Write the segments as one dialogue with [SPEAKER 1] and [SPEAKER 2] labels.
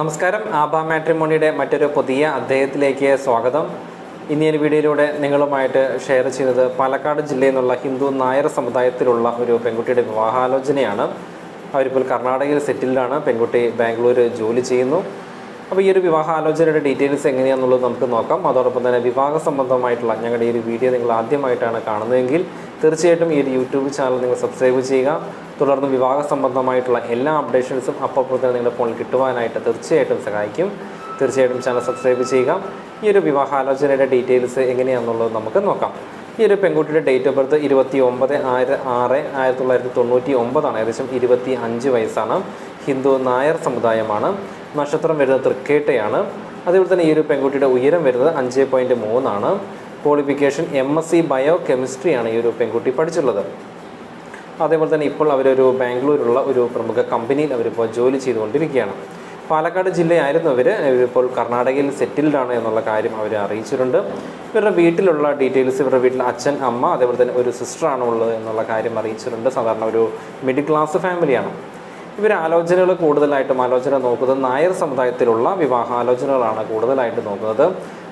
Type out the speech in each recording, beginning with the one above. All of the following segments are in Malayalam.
[SPEAKER 1] നമസ്കാരം. ആബ മാട്രിമോണിയുടെ മറ്റൊരു പുതിയ അദ്ദേഹത്തിലേക്ക് സ്വാഗതം. ഇനി ഒരു വീഡിയോയിലൂടെ നിങ്ങളുമായിട്ട് ഷെയർ ചെയ്യുന്നത് പാലക്കാട് ജില്ലയിൽ നിന്നുള്ള ഹിന്ദു നായർ സമുദായത്തിലുള്ള ഒരു പെൺകുട്ടിയുടെ വിവാഹാലോചനയാണ്. അവരിപ്പോൾ കർണാടകയിൽ സെറ്റിൽഡാണ് പെൺകുട്ടി ബാംഗ്ലൂർ ജോലി ചെയ്യുന്നു. അപ്പോൾ ഈ ഒരു വിവാഹാലോചനയുടെ ഡീറ്റെയിൽസ് എങ്ങനെയാണെന്നുള്ളത് നമുക്ക് നോക്കാം. അതോടൊപ്പം തന്നെ വിവാഹ സംബന്ധമായിട്ടുള്ള ഞങ്ങളുടെ ഈ ഒരു വീഡിയോ നിങ്ങൾ ആദ്യമായിട്ടാണ് കാണുന്നതെങ്കിൽ തീർച്ചയായിട്ടും ഈ ഒരു യൂട്യൂബ് ചാനൽ നിങ്ങൾ സബ്സ്ക്രൈബ് ചെയ്യുക. തുടർന്ന് വിവാഹ സംബന്ധമായിട്ടുള്ള എല്ലാ അപ്ഡേഷൻസും അപ്പോൾ തന്നെ നിങ്ങളുടെ ഫോണിൽ കിട്ടുവാനായിട്ട് തീർച്ചയായിട്ടും സഹായിക്കും. തീർച്ചയായിട്ടും ചാനൽ സബ്സ്ക്രൈബ് ചെയ്യുക. ഈ ഒരു വിവാഹാലോചനയുടെ ഡീറ്റെയിൽസ് എങ്ങനെയാണെന്നുള്ളത് നമുക്ക് നോക്കാം. ഈ ഒരു പെൺകുട്ടിയുടെ ഡേറ്റ് ഓഫ് ബർത്ത് ഇരുപത്തി ഒമ്പത് ആയിര ആറ് ആയിരത്തി തൊള്ളായിരത്തി തൊണ്ണൂറ്റി ഒമ്പതാണ് ഏകദേശം ഇരുപത്തി അഞ്ച് വയസ്സാണ്. ഹിന്ദു നായർ സമുദായമാണ്. നക്ഷത്രം വരുന്നത് തൃക്കേട്ടയാണ്. അതേപോലെ തന്നെ ഈ ഒരു പെൺകുട്ടിയുടെ ഉയരം വരുന്നത് അഞ്ച് പോയിന്റ് മൂന്നാണ്. Qualification M S C bio കെമിസ്ട്രിയാണ് ഈ ഒരു പെൺകുട്ടി പഠിച്ചുള്ളത് അതേപോലെ തന്നെ ഇപ്പോൾ അവരൊരു ബാംഗ്ലൂരുള്ള ഒരു പ്രമുഖ കമ്പനിയിൽ അവരിപ്പോൾ ജോലി ചെയ്തുകൊണ്ടിരിക്കുകയാണ്. പാലക്കാട് ജില്ലയായിരുന്നു അവർ ഇപ്പോൾ കർണാടകയിൽ സെറ്റിൽഡ് ആണ് എന്നുള്ള കാര്യം അവർ അറിയിച്ചിട്ടുണ്ട്. ഇവരുടെ വീട്ടിലുള്ള ഡീറ്റെയിൽസ് ഇവരുടെ വീട്ടിൽ അച്ഛൻ അമ്മ അതേപോലെ തന്നെ ഒരു സിസ്റ്ററാണ് ഉള്ളത് എന്നുള്ള കാര്യം അറിയിച്ചിട്ടുണ്ട്. സാധാരണ ഒരു മിഡിൽ ക്ലാസ് ഫാമിലിയാണ് ഇവർ ആലോചനകൾ കൂടുതലായിട്ടും ആലോചന നോക്കുന്നത് നായർ സമുദായത്തിലുള്ള വിവാഹാലോചനകളാണ് കൂടുതലായിട്ട് നോക്കുന്നത്.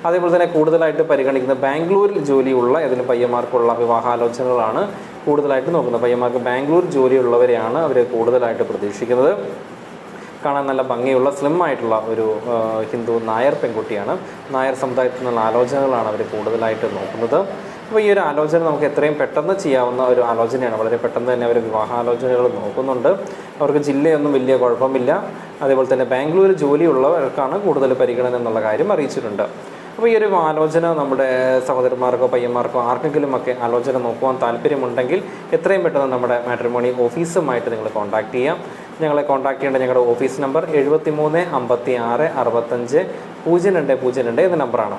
[SPEAKER 1] അതേപോലെ തന്നെ കൂടുതലായിട്ട് പരിഗണിക്കുന്ന ബാംഗ്ലൂരിൽ ജോലിയുള്ള ഏതെങ്കിലും പയ്യന്മാർക്കുള്ള വിവാഹാലോചനകളാണ് കൂടുതലായിട്ട് നോക്കുന്നത്. പയ്യന്മാർക്ക് ബാംഗ്ലൂർ ജോലിയുള്ളവരെയാണ് അവർ കൂടുതലായിട്ട് പ്രതീക്ഷിക്കുന്നത്. കാണാൻ നല്ല ഭംഗിയുള്ള സ്ലിം ആയിട്ടുള്ള ഒരു ഹിന്ദു നായർ പെൺകുട്ടിയാണ്. നായർ സമുദായത്തിൽ നിന്നുള്ള ആലോചനകളാണ് അവർ കൂടുതലായിട്ട് നോക്കുന്നത്. അപ്പോൾ ഈ ഒരു ആലോചന നമുക്ക് എത്രയും പെട്ടെന്ന് ചെയ്യാവുന്ന ഒരു ആലോചനയാണ്. വളരെ പെട്ടെന്ന് തന്നെ അവർ വിവാഹാലോചനകൾ നോക്കുന്നുണ്ട്. അവർക്ക് ജില്ലയൊന്നും വലിയ കുഴപ്പമില്ല. അതേപോലെ തന്നെ ബാംഗ്ലൂർ ജോലിയുള്ളവർക്കാണ് കൂടുതൽ പരിഗണന എന്നുള്ള കാര്യം അറിയിച്ചിട്ടുണ്ട്. അപ്പോൾ ഈ ഒരു ആലോചന നമ്മുടെ സഹോദരന്മാർക്കോ പയ്യന്മാർക്കോ ആർക്കെങ്കിലും ഒക്കെ ആലോചന നോക്കുവാൻ താല്പര്യമുണ്ടെങ്കിൽ എത്രയും പെട്ടെന്ന് നമ്മുടെ മാട്രിമോണി ഓഫീസുമായിട്ട് നിങ്ങൾ കോൺടാക്ട് ചെയ്യാം. ഞങ്ങളെ കോൺടാക്ട് ചെയ്യേണ്ട ഞങ്ങളുടെ ഓഫീസ് നമ്പർ എഴുപത്തി മൂന്ന് അമ്പത്തി ആറ് അറുപത്തഞ്ച് പൂജ്യം രണ്ട് പൂജ്യം രണ്ട് എന്ന നമ്പറാണ്.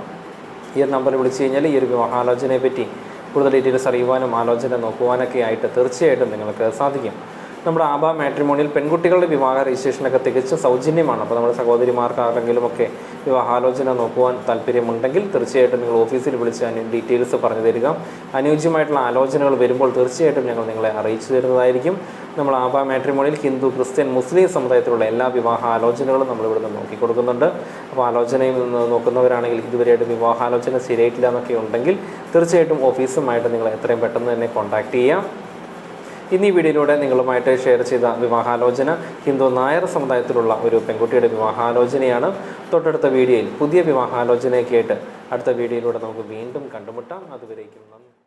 [SPEAKER 1] ഈ ഒരു നമ്പറിൽ വിളിച്ചു കഴിഞ്ഞാൽ ഈ ഒരു വിവാഹാലോചനയെ പറ്റി കൂടുതൽ ഡീറ്റെയിൽസ് അറിയുവാനും ആലോചന നോക്കുവാനൊക്കെ ആയിട്ട് തീർച്ചയായിട്ടും നിങ്ങൾക്ക് സാധിക്കും. നമ്മുടെ ആബ മാട്രിമോണിയിൽ പെൺകുട്ടികളുടെ വിവാഹ രജിസ്ട്രേഷനൊക്കെ തികച്ചും സൗജന്യമാണ്. അപ്പോൾ നമ്മുടെ സഹോദരിമാർക്ക് ആരെങ്കിലും ഒക്കെ വിവാഹാലോചന നോക്കുവാൻ താല്പര്യമുണ്ടെങ്കിൽ തീർച്ചയായിട്ടും നിങ്ങൾ ഓഫീസിൽ വിളിച്ച് ഡീറ്റെയിൽസ് പറഞ്ഞു തരിക. അനുയോജ്യമായിട്ടുള്ള ആലോചനകൾ വരുമ്പോൾ തീർച്ചയായിട്ടും ഞങ്ങൾ നിങ്ങളെ അറിയിച്ചു തരുന്നതായിരിക്കും. നമ്മൾ ആബ മാട്രിമോണിയിൽ ഹിന്ദു ക്രിസ്ത്യൻ മുസ്ലിം സമുദായത്തിലുള്ള എല്ലാ വിവാഹ ആലോചനകളും നമ്മൾ നിന്ന് നോക്കി കൊടുക്കുന്നുണ്ട് അപ്പോൾ ആലോചനയിൽ നിന്ന് നോക്കുന്നവരാണെങ്കിൽ ഇതുവരെയായിട്ട് വിവാഹാലോചന ശരിയായിട്ടില്ല എന്നൊക്കെ ഉണ്ടെങ്കിൽ തീർച്ചയായിട്ടും ഓഫീസുമായിട്ട് നിങ്ങൾ എത്രയും പെട്ടെന്ന് തന്നെ കോൺടാക്ട് ചെയ്യാം. ഇന്ന് ഈ വീഡിയോയിലൂടെ നിങ്ങളുമായിട്ട് ഷെയർ ചെയ്ത വിവാഹാലോചന ഹിന്ദു നായർ സമുദായത്തിലുള്ള ഒരു പെൺകുട്ടിയുടെ വിവാഹാലോചനയാണ്. തൊട്ടടുത്ത വീഡിയോയിൽ പുതിയ വിവാഹാലോചനയൊക്കെ ആയിട്ട് അടുത്ത വീഡിയോയിലൂടെ നമുക്ക് വീണ്ടും കണ്ടുമുട്ടാം. അതുവരേക്കും നന്ദി.